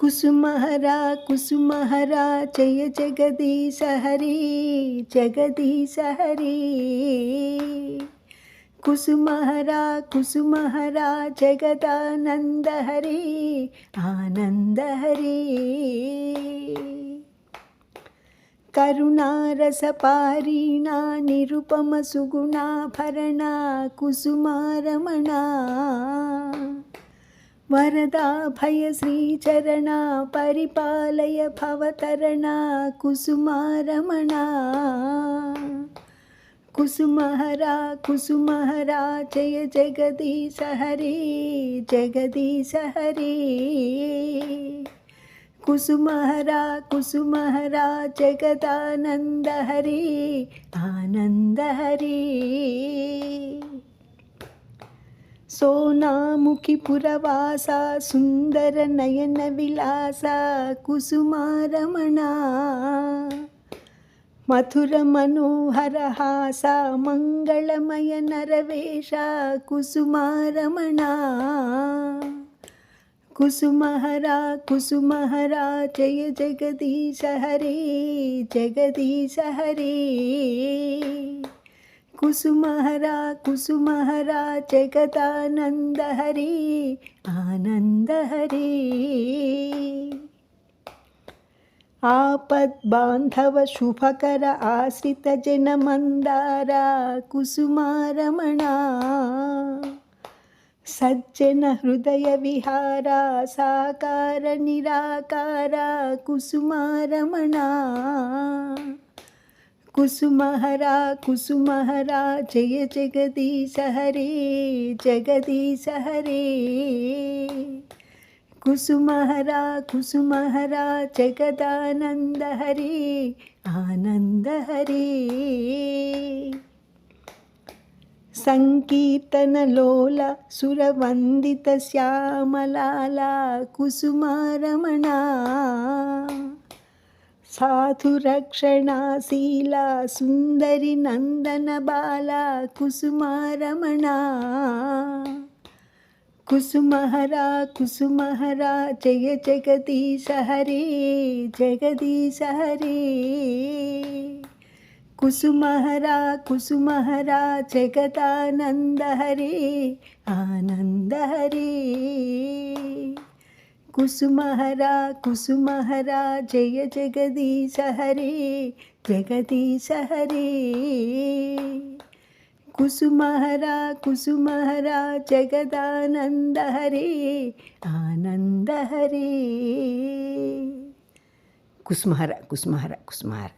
కుసుమహరా కుసుమహరా జయ జగదీశ హరి జగదీశ హరి. కుసుమహరా కుసుమహరా జగదానంద హరి ఆనంద హరి. కరుణారసపారీణా నిరుపమ సుగుణాభరణ కుసుమారమణ. వరదా భయ శ్రీచరణ పరిపాలయ భవతరణ కుసుమారమణ. కుసుమహరా కుసుమహరా జయ జగదీశ హరి జగదీశ హరి. కుసుమహరా కుసుమహరా జగదానంద హరి ఆనంద హరి సోనాముఖి పురవాస సుందర నయన విలాస కుసుమారమణ. మధుర మనోహర హాస మంగళమయ నరవేష కుసుమారమణ. కుసుమహరా కుసుమహరా జయ జగదీశ హరే జగదీశ హరే. కుసుమహరా కుసుమహరా జగదానంద హరి ఆనంద హరి ఆపద్బాంధవ శుభకర ఆశ్రిత జనమందార కుసుమారమణ. సజ్జన హృదయ విహార సాకార నిరాకార కుసుమారమణ. కుసుమహరా కుసుమహరా జయ జగదీశ హరే జగదీశ హరే. కుసుమహరా కుసుమహరా జగదానంద హరే ఆనంద హరే. సంకీర్తనలోల సురవందిత శ్యామలాల కుసుమారమణ. సాధురక్షణాశీల సుందరి నందన బాల కుసుమారమణ కుసుమహరా కుసుమహరా జయ జగదీశ హరి జగదీశ హరి కుసుమహరా కుసుమహరా జగదానంద హరి ఆనంద హరి కుసుమహరా కుసుమహరా జయ జగదీశ హరి జగదీశ హరి. కుసుమహరా కుసుమహరా జగదానంద హరి ఆనంద హరి. కుసుమహర కుసుమహర కుసుమహర.